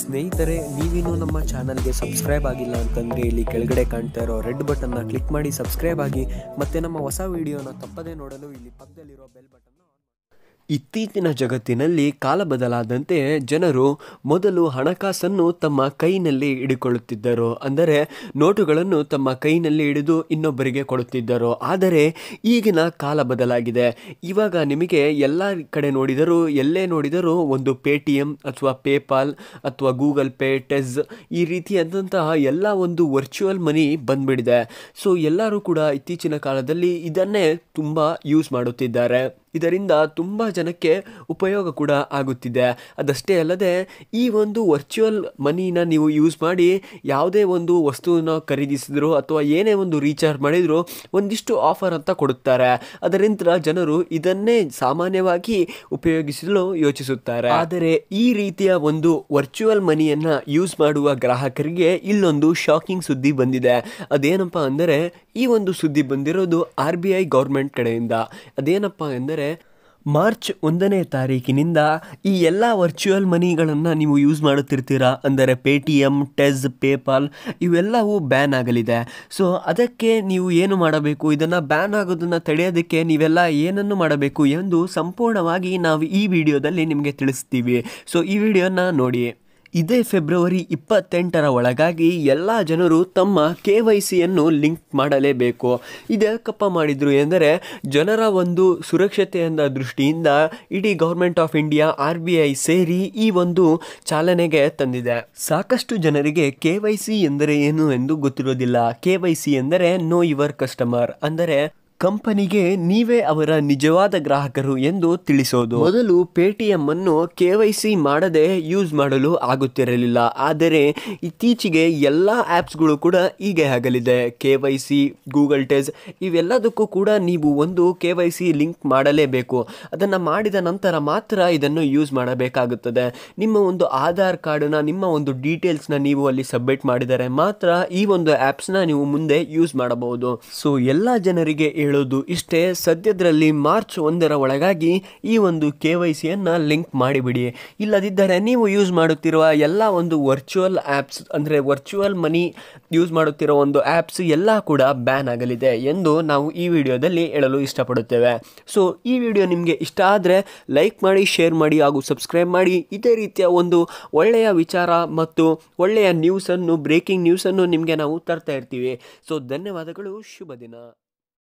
ಸ್ನೇಹಿತರೆ, ನೀವಿನ್ನೂ ನಮ್ಮ ಚಾನಲ್ಗೆ ಸಬ್ಸ್ಕ್ರೈಬ್ ಆಗಿಲ್ಲ ಅಂತಂದರೆ ಇಲ್ಲಿ ಕೆಳಗಡೆ ಕಾಣ್ತಾ ಇರೋ ರೆಡ್ ಬಟನ್ನ ಕ್ಲಿಕ್ ಮಾಡಿ ಸಬ್ಸ್ಕ್ರೈಬ್ ಆಗಿ ಮತ್ತೆ ನಮ್ಮ ಹೊಸ ವಿಡಿಯೋನ ತಪ್ಪದೇ ನೋಡಲು ಇಲ್ಲಿ ಪಕ್ಕದಲ್ಲಿರೋ ಬೆಲ್ ಬಟನ್ನ ಇತ್ತೀಚಿನ ಜಗತ್ತಿನಲ್ಲಿ ಕಾಲ ಬದಲಾದಂತೆ ಜನರು ಮೊದಲು ಹಣಕಾಸನ್ನು ತಮ್ಮ ಕೈನಲ್ಲಿ ಹಿಡಿಕೊಳ್ಳುತ್ತಿದ್ದರು. ಅಂದರೆ ನೋಟುಗಳನ್ನು ತಮ್ಮ ಕೈನಲ್ಲಿ ಹಿಡಿದು ಇನ್ನೊಬ್ಬರಿಗೆ ಕೊಡುತ್ತಿದ್ದರು. ಆದರೆ ಈಗಿನ ಕಾಲ ಬದಲಾಗಿದೆ. ಇವಾಗ ನಿಮಗೆ ಎಲ್ಲ ಕಡೆ ನೋಡಿದರೂ, ಎಲ್ಲೇ ನೋಡಿದರೂ ಒಂದು ಪೇ ಅಥವಾ ಪೇಪಾಲ್ ಅಥವಾ ಗೂಗಲ್ ಪೇ, ಟೆಸ್ ಈ ರೀತಿಯಾದಂತಹ ಎಲ್ಲ ಒಂದು ವರ್ಚುವಲ್ ಮನಿ ಬಂದ್ಬಿಡಿದೆ. ಸೊ ಎಲ್ಲರೂ ಕೂಡ ಇತ್ತೀಚಿನ ಕಾಲದಲ್ಲಿ ಇದನ್ನೇ ತುಂಬ ಯೂಸ್ ಮಾಡುತ್ತಿದ್ದಾರೆ. ಇದರಿಂದ ತುಂಬ ಜನಕ್ಕೆ ಉಪಯೋಗ ಕೂಡ ಆಗುತ್ತಿದೆ. ಅದಷ್ಟೇ ಅಲ್ಲದೆ, ಈ ಒಂದು ವರ್ಚುವಲ್ ಮನಿನ ನೀವು ಯೂಸ್ ಮಾಡಿ ಯಾವುದೇ ಒಂದು ವಸ್ತುವನ್ನು ಖರೀದಿಸಿದ್ರು ಅಥವಾ ಏನೇ ಒಂದು ರೀಚಾರ್ಜ್ ಮಾಡಿದರೂ ಒಂದಿಷ್ಟು ಆಫರ್ ಅಂತ ಕೊಡುತ್ತಾರೆ. ಅದರಿಂದ ಜನರು ಇದನ್ನೇ ಸಾಮಾನ್ಯವಾಗಿ ಉಪಯೋಗಿಸಲು ಯೋಚಿಸುತ್ತಾರೆ. ಆದರೆ ಈ ರೀತಿಯ ಒಂದು ವರ್ಚುವಲ್ ಮನಿಯನ್ನು ಯೂಸ್ ಮಾಡುವ ಗ್ರಾಹಕರಿಗೆ ಇಲ್ಲೊಂದು ಶಾಕಿಂಗ್ ಸುದ್ದಿ ಬಂದಿದೆ. ಅದೇನಪ್ಪ ಅಂದರೆ, ಈ ಒಂದು ಸುದ್ದಿ ಬಂದಿರೋದು ಆರ್ ಬಿ ಐ ಗೌರ್ಮೆಂಟ್ ಕಡೆಯಿಂದ. ಅದೇನಪ್ಪ ಎಂದರೆ ಮಾರ್ಚ್ ಒಂದನೇ ತಾರೀಕಿನಿಂದ ಈ ಎಲ್ಲ ವರ್ಚುವಲ್ ಮನಿಗಳನ್ನು ನೀವು ಯೂಸ್ ಮಾಡುತ್ತಿರ್ತೀರಾ? ಅಂದರೆ ಪೇ ಟಿ ಎಂ ಟೆಸ್ ಪೇಪಾಲ್ ಇವೆಲ್ಲವೂ ಬ್ಯಾನ್ ಆಗಲಿದೆ. ಸೊ, ಅದಕ್ಕೆ ನೀವು ಏನು ಮಾಡಬೇಕು? ಇದನ್ನು ಬ್ಯಾನ್ ಆಗೋದನ್ನು ತಡೆಯೋದಕ್ಕೆ ನೀವೆಲ್ಲ ಏನನ್ನು ಮಾಡಬೇಕು ಎಂದು ಸಂಪೂರ್ಣವಾಗಿ ನಾವು ಈ ವಿಡಿಯೋದಲ್ಲಿ ನಿಮಗೆ ತಿಳಿಸ್ತೀವಿ. ಸೊ, ಈ ವಿಡಿಯೋನ ನೋಡಿ. ಇದೇ ಫೆಬ್ರವರಿ ಇಪ್ಪತ್ತೆಂಟರ ಒಳಗಾಗಿ ಎಲ್ಲ ಜನರು ತಮ್ಮ ಕೆ ವೈ ಸಿಯನ್ನು ಲಿಂಕ್ ಮಾಡಲೇಬೇಕು. ಇದ್ಯಾಕಪ್ಪ ಮಾಡಿದರು ಎಂದರೆ ಜನರ ಒಂದು ಸುರಕ್ಷತೆಯಿಂದ ದೃಷ್ಟಿಯಿಂದ ಇಡೀ government of India R B I ಸೇರಿ ಈ ಒಂದು ಚಾಲನೆಗೆ ತಂದಿದೆ. ಸಾಕಷ್ಟು ಜನರಿಗೆ ಕೆ ವೈ ಸಿ ಎಂದರೆ ಏನು ಎಂದು ಗೊತ್ತಿರೋದಿಲ್ಲ. ಕೆ ವೈ ಸಿ ಎಂದರೆ ನೋ ಯುವರ್ ಕಸ್ಟಮರ್ ಅಂದರೆ ಕಂಪನಿಗೆ ನೀವೇ ಅವರ ನಿಜವಾದ ಗ್ರಾಹಕರು ಎಂದು ತಿಳಿಸೋದು. ಮೊದಲು ಪೇಟಿಎಂ ಅನ್ನು ಕೆ ವೈ ಸಿ ಮಾಡದೆ ಯೂಸ್ ಮಾಡಲು ಆಗುತ್ತಿರಲಿಲ್ಲ. ಆದರೆ ಇತ್ತೀಚೆಗೆ ಎಲ್ಲ ಆ್ಯಪ್ಸ್ಗಳು ಕೂಡ ಹೀಗೆ ಆಗಲಿದೆ. ಕೆ ವೈ ಸಿ, ಗೂಗಲ್ ಟೆಸ್ ಇವೆಲ್ಲದಕ್ಕೂ ಕೂಡ ನೀವು ಒಂದು ಕೆ ವೈ ಸಿ ಲಿಂಕ್ ಮಾಡಲೇಬೇಕು. ಅದನ್ನು ಮಾಡಿದ ನಂತರ ಮಾತ್ರ ಇದನ್ನು ಯೂಸ್ ಮಾಡಬೇಕಾಗುತ್ತದೆ. ನಿಮ್ಮ ಒಂದು ಆಧಾರ್ ಕಾರ್ಡನ್ನ, ನಿಮ್ಮ ಒಂದು ಡೀಟೇಲ್ಸ್ನ ನೀವು ಅಲ್ಲಿ ಸಬ್ಮಿಟ್ ಮಾಡಿದರೆ ಮಾತ್ರ ಈ ಒಂದು ಆ್ಯಪ್ಸ್ನ ನೀವು ಮುಂದೆ ಯೂಸ್ ಮಾಡಬಹುದು. ಸೊ, ಎಲ್ಲ ಜನರಿಗೆ ಹೇಳೋದು ಇಷ್ಟೇ. ಸದ್ಯದರಲ್ಲಿ ಮಾರ್ಚ್ ಒಂದರ ಒಳಗಾಗಿ ಈ ಒಂದು ಕೆ ವೈ ಸಿಯನ್ನು ಲಿಂಕ್ ಮಾಡಿಬಿಡಿ. ಇಲ್ಲದಿದ್ದರೆ ನೀವು ಯೂಸ್ ಮಾಡುತ್ತಿರುವ ಎಲ್ಲ ಒಂದು ವರ್ಚುವಲ್ ಆ್ಯಪ್ಸ್ ಅಂದರೆ ವರ್ಚುವಲ್ ಮನಿ ಯೂಸ್ ಮಾಡುತ್ತಿರೋ ಒಂದು ಆ್ಯಪ್ಸ್ ಎಲ್ಲ ಕೂಡ ಬ್ಯಾನ್ ಆಗಲಿದೆ ಎಂದು ನಾವು ಈ ವಿಡಿಯೋದಲ್ಲಿ ಹೇಳಲು ಇಷ್ಟಪಡುತ್ತೇವೆ. ಸೊ, ಈ ವಿಡಿಯೋ ನಿಮಗೆ ಇಷ್ಟ ಆದರೆ ಲೈಕ್ ಮಾಡಿ, ಶೇರ್ ಮಾಡಿ ಹಾಗೂ ಸಬ್ಸ್ಕ್ರೈಬ್ ಮಾಡಿ. ಇದೇ ರೀತಿಯ ಒಂದು ಒಳ್ಳೆಯ ವಿಚಾರ ಮತ್ತು ಒಳ್ಳೆಯ ನ್ಯೂಸನ್ನು ಬ್ರೇಕಿಂಗ್ ನ್ಯೂಸನ್ನು ನಿಮಗೆ ನಾವು ತರ್ತಾ ಇರ್ತೀವಿ. ಸೊ, ಧನ್ಯವಾದಗಳು. ಶುಭ ದಿನ.